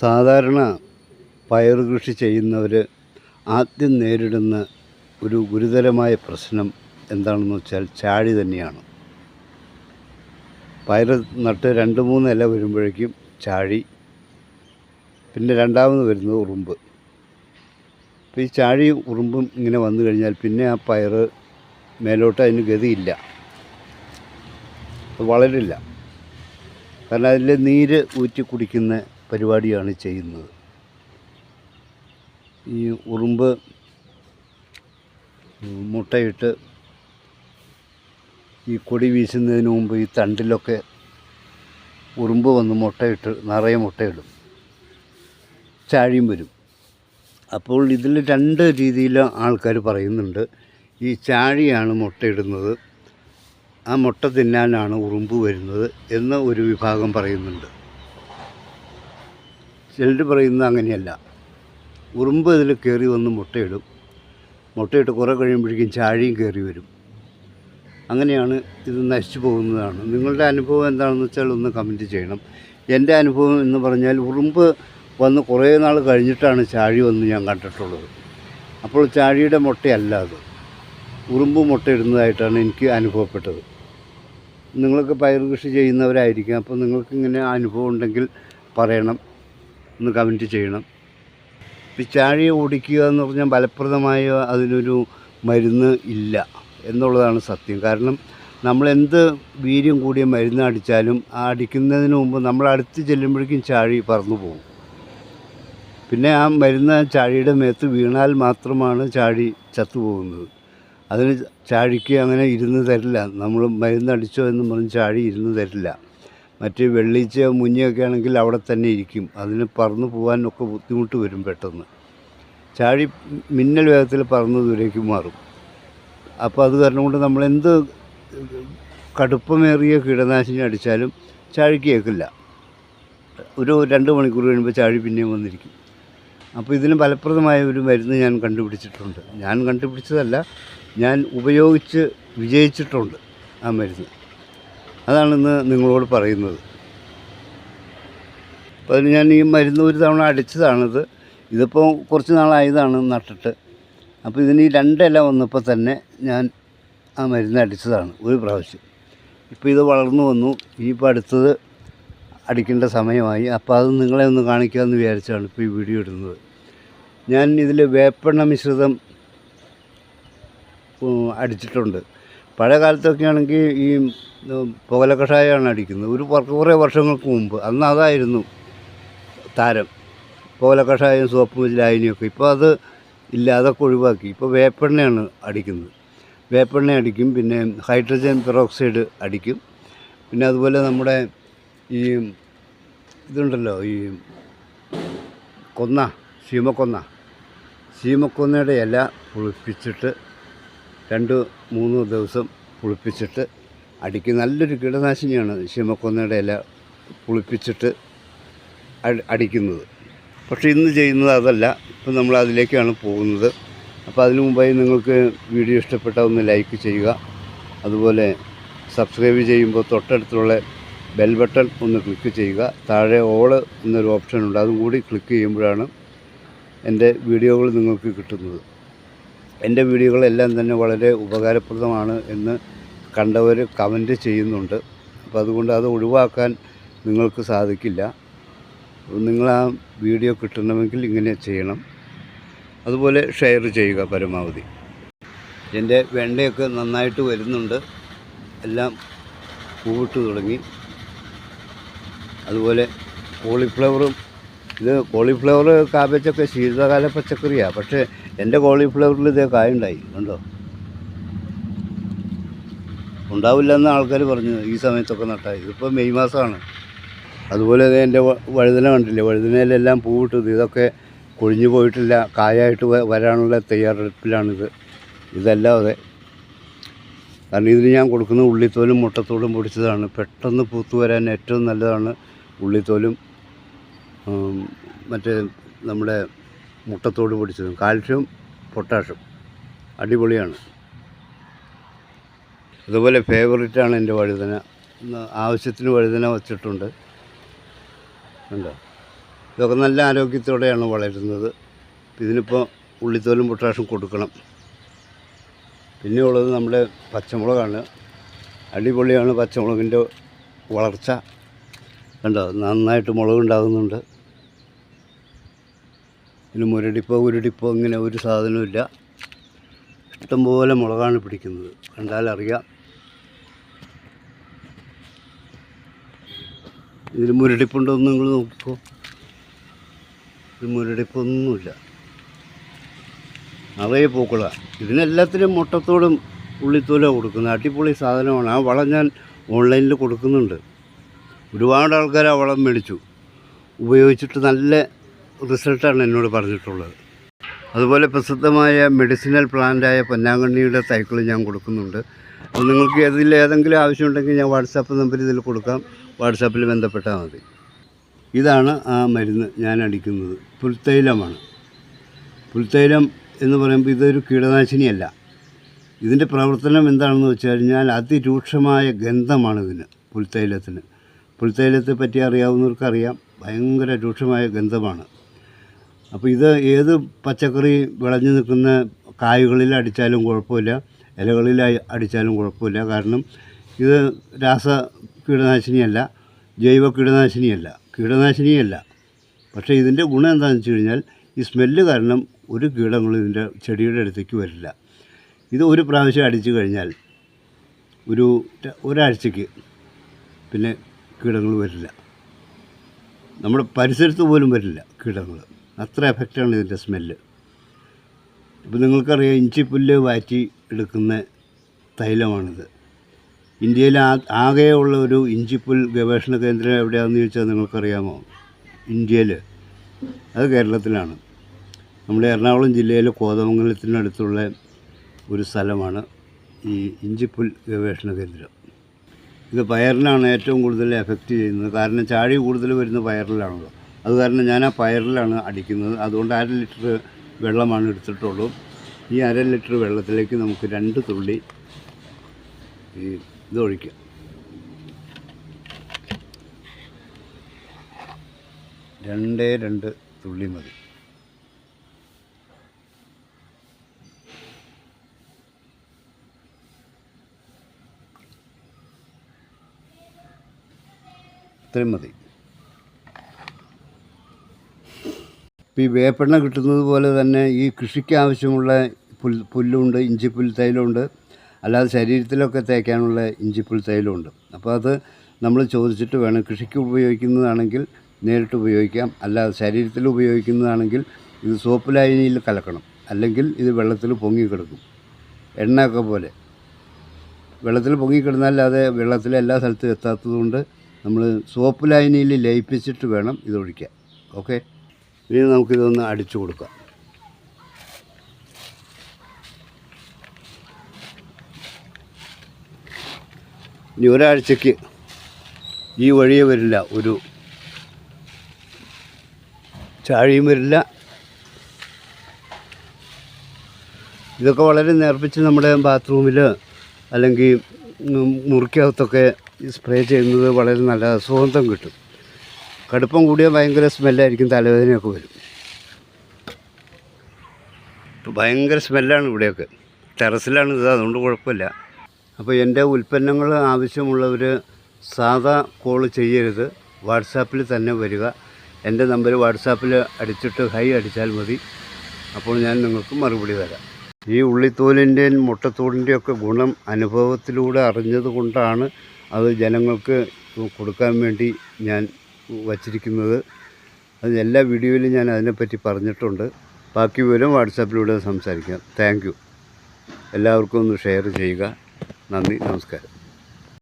സാധാരണ പയർ കൃഷി ചെയ്യുന്നവർ ആദ്യം നേരിടുന്ന ഒരു ഗുരുതരമായ പ്രശ്നം എന്താണെന്ന് വെച്ചാൽ ചാഴി തന്നെയാണ്. പയർ നട്ട് രണ്ട് മൂന്ന് ഇല വരുമ്പോഴേക്കും ചാഴി പിന്നെ രണ്ടാമത് വരുന്നത് ഉറുമ്പ്. അപ്പോൾ ഈ ചാഴിയും ഉറുമ്പും ഇങ്ങനെ വന്നു കഴിഞ്ഞാൽ പിന്നെ ആ പയർ മേലോട്ട് അതിന് ഗതിയില്ല. വളരില്ല. കാരണം അതിൽ നീര് ഊറ്റി കുടിക്കുന്ന പരിപാടിയാണ് ചെയ്യുന്നത്. ഈ ഉറുമ്പ് മുട്ടയിട്ട് ഈ കൊടി വീശുന്നതിന് മുമ്പ് ഈ തണ്ടിലൊക്കെ ഉറുമ്പ് വന്ന് മുട്ടയിട്ട് നിറയെ മുട്ടയിടും. ചാഴിയും വരും. അപ്പോൾ ഇതിൽ രണ്ട് രീതിയിൽ ആൾക്കാർ പറയുന്നുണ്ട്. ഈ ചാഴിയാണ് മുട്ടയിടുന്നത്. ആ മുട്ട തിന്നാനാണ് ഉറുമ്പ് വരുന്നത് എന്ന് ഒരു വിഭാഗം പറയുന്നുണ്ട്. ചിലർ പറയുന്നത് അങ്ങനെയല്ല. ഉറുമ്പ് ഇതിൽ കയറി വന്ന് മുട്ടയിടും. മുട്ടയിട്ട് കുറേ കഴിയുമ്പോഴേക്കും ചാഴിയും കയറി വരും. അങ്ങനെയാണ് ഇത് നശിച്ചു പോകുന്നതാണ്. നിങ്ങളുടെ അനുഭവം എന്താണെന്ന് വെച്ചാൽ ഒന്ന് കമന്റ് ചെയ്യണം. എന്റെ അനുഭവം എന്ന് പറഞ്ഞാൽ ഉറുമ്പ് വന്ന് കുറേ നാൾ കഴിഞ്ഞിട്ടാണ് ചാഴി വന്ന് ഞാൻ കണ്ടിട്ടുള്ളത്. അപ്പോൾ ചാഴിയുടെ മുട്ടയല്ല അത്. ഉറുമ്പ് മുട്ടയിടുന്നതായിട്ടാണ് എനിക്ക് അനുഭവപ്പെട്ടത്. നിങ്ങൾക്ക് പയർ കൃഷി ചെയ്യുന്നവരായിരിക്കാം. അപ്പോൾ നിങ്ങൾക്ക് ഇങ്ങനെ അനുഭവം ഉണ്ടെങ്കിൽ പറയണം. ഒന്ന് കമന്റ് ചെയ്യണം. ഈ ചാഴിയെ ഓടിക്കുക എന്ന് പറഞ്ഞാൽ ഫലപ്രദമായ അതിനൊരു മരുന്ന് ഇല്ല എന്നുള്ളതാണ് സത്യം. കാരണം നമ്മൾ എന്ത് വീര്യം കൂടിയ മരുന്ന് അടിച്ചാലും ആ അടിക്കുന്നതിന് മുമ്പ് നമ്മൾ അടുത്ത് ചെല്ലുമ്പോഴേക്കും ചാഴി പറന്നു പോകും. പിന്നെ ആ മരുന്ന് ചാഴിയുടെ മേത്ത് വീണാൽ മാത്രമാണ് ചാഴി ചത്തുപോകുന്നത് അതിന് ചാഴിക്ക് അങ്ങനെ ഇരുന്ന് തരില്ല. നമ്മൾ മരുന്നടിച്ചോ എന്ന് പറഞ്ഞ് ചാഴി ഇരുന്ന് തരില്ല. മറ്റ് വെള്ളീച്ച മുഞ്ഞൊക്കെ ആണെങ്കിൽ അവിടെ തന്നെ ഇരിക്കും. അതിന് പറന്നു പോകാനൊക്കെ ബുദ്ധിമുട്ട് വരും പെട്ടെന്ന്. ചാഴി മിന്നൽ വേഗത്തിൽ പറന്ന് ദൂരേക്ക് മാറും. അപ്പോൾ അത് കാരണം കൊണ്ട് നമ്മൾ എന്ത് കടുപ്പമേറിയ കീടനാശിനി അടിച്ചാലും ചാഴിക്ക് കേൾക്കില്ല ഒരു രണ്ട് മണിക്കൂർ കഴിയുമ്പോൾ ചാഴി പിന്നെയും വന്നിരിക്കും. അപ്പോൾ ഇതിന് ഫലപ്രദമായ ഒരു മരുന്ന് ഞാൻ കണ്ടുപിടിച്ചിട്ടുണ്ട്. ഞാൻ കണ്ടുപിടിച്ചതല്ല ഞാൻ ഉപയോഗിച്ച് വിജയിച്ചിട്ടുണ്ട് ആ മരുന്ന്. അതാണിന്ന് നിങ്ങളോട് പറയുന്നത്. അപ്പോൾ ഞാൻ ഈ മരുന്ന് ഒരു തവണ അടിച്ചതാണിത്. ഇതിപ്പോൾ കുറച്ച് നാളായതാണ് നട്ടിട്ട്. അപ്പോൾ ഇതിന് ഈ രണ്ടില വന്നപ്പോൾ തന്നെ ഞാൻ ആ മരുന്ന് അടിച്ചതാണ് ഒരു പ്രാവശ്യം. ഇപ്പോൾ ഇത് വളർന്നു വന്നു. ഇനിയിപ്പോൾ അടുത്തത് അടിക്കേണ്ട സമയമായി. അപ്പോൾ അത് നിങ്ങളെ ഒന്ന് കാണിക്കാമെന്ന് വിചാരിച്ചാണ് ഇപ്പോൾ ഈ വീഡിയോ ഇടുന്നത്. ഞാൻ ഇതിൽ വേപ്പെണ്ണ മിശ്രിതം അടിച്ചിട്ടുണ്ട്. പഴയ കാലത്തൊക്കെ ആണെങ്കിൽ ഈ പുകല കഷായമാണ് അടിക്കുന്നത്. ഒരു കുറേ വർഷങ്ങൾക്ക് മുമ്പ്. അന്ന് അതായിരുന്നു താരം. പുകല കഷായം സോപ്പ് ലായനിയൊക്കെ. ഇപ്പോൾ അത് ഇല്ല അതൊക്കെ ഒഴിവാക്കി. ഇപ്പോൾ വേപ്പെണ്ണയാണ് അടിക്കുന്നത്. വേപ്പെണ്ണ അടിക്കും പിന്നെ ഹൈഡ്രജൻ പെറോക്സൈഡ് അടിക്കും. പിന്നെ അതുപോലെ നമ്മുടെ ഈ ഇതുണ്ടല്ലോ ഈ കൊന്ന ശീമക്കൊന്ന. ശീമക്കൊന്നയുടെ ഇല പുളിപ്പിച്ചിട്ട് രണ്ട് മൂന്ന് ദിവസം പുളിപ്പിച്ചിട്ട് അടിക്ക് നല്ലൊരു കീടനാശിനിയാണ് ശീമക്കൊന്നയുടെ ഇല പുളിപ്പിച്ചിട്ട് അടി- അടിക്കുന്നത്. പക്ഷേ ഇന്ന് ചെയ്യുന്നത് അതല്ല. ഇപ്പം നമ്മൾ അതിലേക്കാണ് പോകുന്നത്. അപ്പോൾ അതിനു മുമ്പായി നിങ്ങൾക്ക് വീഡിയോ ഇഷ്ടപ്പെട്ട ഒന്ന് ലൈക്ക് ചെയ്യുക. അതുപോലെ സബ്സ്ക്രൈബ് ചെയ്യുമ്പോൾ തൊട്ടടുത്തുള്ള ബെൽ ബട്ടൺ ഒന്ന് ക്ലിക്ക് ചെയ്യുക. താഴെ ഓൾ എന്നൊരു ഓപ്ഷൻ ഉണ്ട്. അതും കൂടി ക്ലിക്ക് ചെയ്യുമ്പോഴാണ് എന്റെ വീഡിയോകൾ നിങ്ങൾക്ക് കിട്ടുന്നത്. എന്റെ വീഡിയോകളെല്ലാം തന്നെ വളരെ ഉപകാരപ്രദമാണ് എന്ന് കണ്ടവർ കമന്റ് ചെയ്യുന്നുണ്ട്. അപ്പോൾ അതുകൊണ്ട് അത് ഒഴിവാക്കാൻ നിങ്ങൾക്ക് സാധിക്കില്ല. നിങ്ങൾ ആ വീഡിയോ കിട്ടണമെങ്കിൽ ഇങ്ങനെ ചെയ്യണം. അതുപോലെ ഷെയർ ചെയ്യുക പരമാവധി. എന്റെ വെണ്ടയൊക്കെ നന്നായിട്ട് വരുന്നുണ്ട്. എല്ലാം പൂവിട്ട് തുടങ്ങി. അതുപോലെ കോളിഫ്ലവറും ഇത് കോളിഫ്ലവർ കാബേജൊക്കെ ശീതകാല പച്ചക്കറിയാണ് പക്ഷേ എന്റെ കോളിഫ്ലവറിൽ ഇതേ കായുണ്ടായി കണ്ടോ? ഉണ്ടാവില്ല എന്ന് ആൾക്കാർ പറഞ്ഞു ഈ സമയത്തൊക്കെ നട്ടാൽ ഇതിപ്പോൾ മെയ് മാസമാണ് അതുപോലെ ദേ എന്റെ വഴുതന കണ്ടില്ലേ? വഴുതനയിലെല്ലാം പൂവിട്ടത്. ഇതൊക്കെ കൊഴിഞ്ഞു പോയിട്ടില്ല. കായായിട്ട് വരാനുള്ള തയ്യാറെടുപ്പിലാണിത്. ഇതല്ലാതെ കാരണം ഇതിന് ഞാൻ കൊടുക്കുന്ന ഉള്ളിത്തോലും മുട്ടത്തോടും പൊടിച്ചതാണ്. പെട്ടെന്ന് പൂത്തു വരാൻ ഏറ്റവും നല്ലതാണ് ഉള്ളിത്തോലും മറ്റേ നമ്മുടെ മുട്ടത്തോട് പൊടിച്ചതും കാൽഷ്യം പൊട്ടാഷ്യം. അടിപൊളിയാണ്. അതുപോലെ ഫേവറേറ്റാണ് എന്റെ വഴുതന. ആവശ്യത്തിന് വഴുതന വച്ചിട്ടുണ്ട്. ഉണ്ടോ ഇതൊക്കെ നല്ല ആരോഗ്യത്തോടെയാണ് വളരുന്നത്. ഇതിനിപ്പോൾ ഉള്ളിത്തോലും പൊട്ടാഷും കൊടുക്കണം. പിന്നെ ഉള്ളത് നമ്മുടെ പച്ചമുളകാണ്. അടിപൊളിയാണ് പച്ചമുളകിന്റെ വളർച്ച. കണ്ടോ? നന്നായിട്ട് മുളക് ഉണ്ടാകുന്നുണ്ട് പിന്നെ മുരടിപ്പോ ഉരുടിപ്പോ ഇങ്ങനെ ഒരു സാധനവുമില്ല ഇഷ്ടംപോലെ മുളകാണ് പിടിക്കുന്നത്. കണ്ടാലറിയാം. ഇതിൽ മുരടിപ്പുണ്ടോ എന്ന് നിങ്ങൾ നോക്കിക്കോ. മുരടിപ്പൊന്നുമില്ല. നിറയെ പൂക്കളാണ് ഇതിനെല്ലാത്തിനും മുട്ടത്തോടും ഉള്ളിത്തോലോ കൊടുക്കുന്നത്. അടിപൊളി സാധനമാണ്. ആ വളം ഞാൻ ഓൺലൈനിൽ കൊടുക്കുന്നുണ്ട്. ഒരുപാട് ആൾക്കാർ ആ വളം മേടിച്ചു. ഉപയോഗിച്ചിട്ട് നല്ല റിസൾട്ടാണ് എന്നോട് പറഞ്ഞിട്ടുള്ളത്. അതുപോലെ പ്രസിദ്ധമായ മെഡിസിനൽ പ്ലാന്റായ പൊന്നാങ്കണ്ണിയുടെ തൈക്കൾ ഞാൻ കൊടുക്കുന്നുണ്ട്. അപ്പോൾ നിങ്ങൾക്ക് ഇതിൽ ഏതെങ്കിലും ആവശ്യമുണ്ടെങ്കിൽ ഞാൻ വാട്സാപ്പ് നമ്പർ ഇതിൽ കൊടുക്കാം. വാട്സാപ്പിൽ ബന്ധപ്പെട്ടാൽ മതി. ഇതാണ് ആ മരുന്ന് ഞാൻ അടിക്കുന്നത്. പുൽത്തൈലമാണ് പുൽത്തൈലം എന്ന് പറയുമ്പോൾ ഇതൊരു കീടനാശിനിയല്ല. ഇതിന്റെ പ്രവർത്തനം എന്താണെന്ന് വെച്ച് കഴിഞ്ഞാൽ അതിരൂക്ഷമായ ഗന്ധമാണ് ഇതിന് പുൽത്തൈലത്തിന് പുൽത്തൈലത്തെ പറ്റി അറിയാവുന്നവർക്കറിയാം. ഭയങ്കര രൂക്ഷമായ ഗന്ധമാണ്. അപ്പോൾ ഇത് ഏത് പച്ചക്കറി വിളഞ്ഞു നിൽക്കുന്ന കായ്കളിൽ അടിച്ചാലും കുഴപ്പമില്ല ഇലകളിൽ അടിച്ചാലും കുഴപ്പമില്ല. കാരണം ഇത് രാസ കീടനാശിനിയല്ല ജൈവ കീടനാശിനിയല്ല കീടനാശിനിയല്ല. പക്ഷേ ഇതിന്റെ ഗുണം എന്താണെന്ന് വെച്ച് കഴിഞ്ഞാൽ ഈ സ്മെല്ല് കാരണം ഒരു കീടങ്ങളും ഇതിന്റെ ചെടിയുടെ അടുത്തേക്ക് വരില്ല. ഇത് ഒരു പ്രാവശ്യം അടിച്ചു കഴിഞ്ഞാൽ ഒരു ഒരാഴ്ചക്ക് പിന്നെ കീടങ്ങൾ വരില്ല. നമ്മുടെ പരിസരത്ത് പോലും വരില്ല കീടങ്ങൾ. അത്ര എഫക്റ്റാണ് ഇതിന്റെ സ്മെല്ല്. ഇപ്പോൾ നിങ്ങൾക്കറിയാം ഇഞ്ചിപ്പുല്ല് വാറ്റി എടുക്കുന്ന തൈലമാണിത്. ഇന്ത്യയിൽ ആകെയുള്ള ഒരു ഇഞ്ചിപ്പുൽ ഗവേഷണ കേന്ദ്രം എവിടെയാണെന്ന് ചോദിച്ചാൽ നിങ്ങൾക്കറിയാമോ? ഇന്ത്യയിൽ. അത് കേരളത്തിലാണ്. നമ്മുടെ എറണാകുളം ജില്ലയിലെ കോതമംഗലത്തിനടുത്തുള്ള ഒരു സ്ഥലമാണ് ഈ ഇഞ്ചിപ്പുൽ ഗവേഷണ കേന്ദ്രം. ഇത് പയറിനാണ് ഏറ്റവും കൂടുതൽ എഫക്റ്റ് ചെയ്യുന്നത്. കാരണം ചാഴി കൂടുതൽ വരുന്ന പയറിലാണല്ലോ. അത് കാരണം ഞാൻ ആ പയറിലാണ് അടിക്കുന്നത്. അതുകൊണ്ട് അര ലിറ്റർ വെള്ളമാണ് എടുത്തിട്ടുള്ളൂ. ഈ അര ലിറ്റർ വെള്ളത്തിലേക്ക് നമുക്ക് രണ്ട് തുള്ളി ഈ ഇത് രണ്ട് രണ്ടേ രണ്ട് തുള്ളി മതി. ഇത്രയും മതി. ഇപ്പോൾ ഈ വേപ്പെണ്ണ കിട്ടുന്നത് പോലെ തന്നെ ഈ കൃഷിക്ക് ആവശ്യമുള്ള പുൽ പുല്ലുണ്ട് ഇഞ്ചിപ്പുൽ തൈലമുണ്ട്. അല്ലാതെ ശരീരത്തിലൊക്കെ തേക്കാനുള്ള ഇഞ്ചിപ്പുൽ തൈലമുണ്ട്. അപ്പോൾ അത് നമ്മൾ ചോദിച്ചിട്ട് വേണം. കൃഷിക്ക് ഉപയോഗിക്കുന്നതാണെങ്കിൽ നേരിട്ട് ഉപയോഗിക്കാം. അല്ലാതെ ശരീരത്തിൽ ഉപയോഗിക്കുന്നതാണെങ്കിൽ ഇത് സോപ്പ് ലായനിയിൽ കലക്കണം. അല്ലെങ്കിൽ ഇത് വെള്ളത്തിൽ പൊങ്ങിക്കിടക്കും എണ്ണയൊക്കെ പോലെ. വെള്ളത്തിൽ പൊങ്ങിക്കിടന്നാൽ അത് വെള്ളത്തിൽ എല്ലാ സ്ഥലത്തും എത്താത്തതുകൊണ്ട് നമ്മൾ സോപ്പ് ലായനിയിൽ ലയിപ്പിച്ചിട്ട് വേണം ഇത് ഒഴിക്കാൻ ഓക്കെ? ഇനി നമുക്കിതൊന്ന് അടിച്ചു കൊടുക്കാം. ഇനി ഒരാഴ്ചക്ക് ഈ വഴിയെ വരില്ല ഒരു ചാഴിയും വരില്ല. ഇതൊക്കെ വളരെ നേർപ്പിച്ച് നമ്മുടെ ബാത്റൂമിൽ അല്ലെങ്കിൽ മുറിക്കകത്തൊക്കെ സ്പ്രേ ചെയ്യുന്നത് വളരെ നല്ല സുഗന്ധം കിട്ടും. കടുപ്പം കൂടിയാൽ ഭയങ്കര സ്മെല്ലായിരിക്കും തലവേദനയൊക്കെ വരും. ഭയങ്കര സ്മെല്ലാണ് ഇവിടെയൊക്കെ. ടെറസിലാണ് ഇത് അതുകൊണ്ട് കുഴപ്പമില്ല. അപ്പോൾ എന്റെ ഉൽപ്പന്നങ്ങൾ ആവശ്യമുള്ളവർ സാധാ കോൾ ചെയ്യരുത്. വാട്സാപ്പിൽ തന്നെ വരിക. എന്റെ നമ്പർ വാട്സാപ്പിൽ അടിച്ചിട്ട് ഹൈ അടിച്ചാൽ മതി. അപ്പോൾ ഞാൻ നിങ്ങൾക്ക് മറുപടി തരാം. ഈ ഉള്ളിത്തോലിന്റെയും മുട്ടത്തോടിന്റെയും ഒക്കെ ഗുണം അനുഭവത്തിലൂടെ അറിഞ്ഞത് കൊണ്ടാണ് അത് ജനങ്ങൾക്ക് കൊടുക്കാൻ വേണ്ടി ഞാൻ വച്ചിരിക്കുന്നത്. അത് എല്ലാ വീഡിയോയിലും ഞാൻ അതിനെപ്പറ്റി പറഞ്ഞിട്ടുണ്ട്. ബാക്കി വിവരം വാട്സാപ്പിലൂടെ സംസാരിക്കാം. താങ്ക് എല്ലാവർക്കും ഒന്ന് ഷെയർ ചെയ്യുക. നന്ദി. നമസ്കാരം.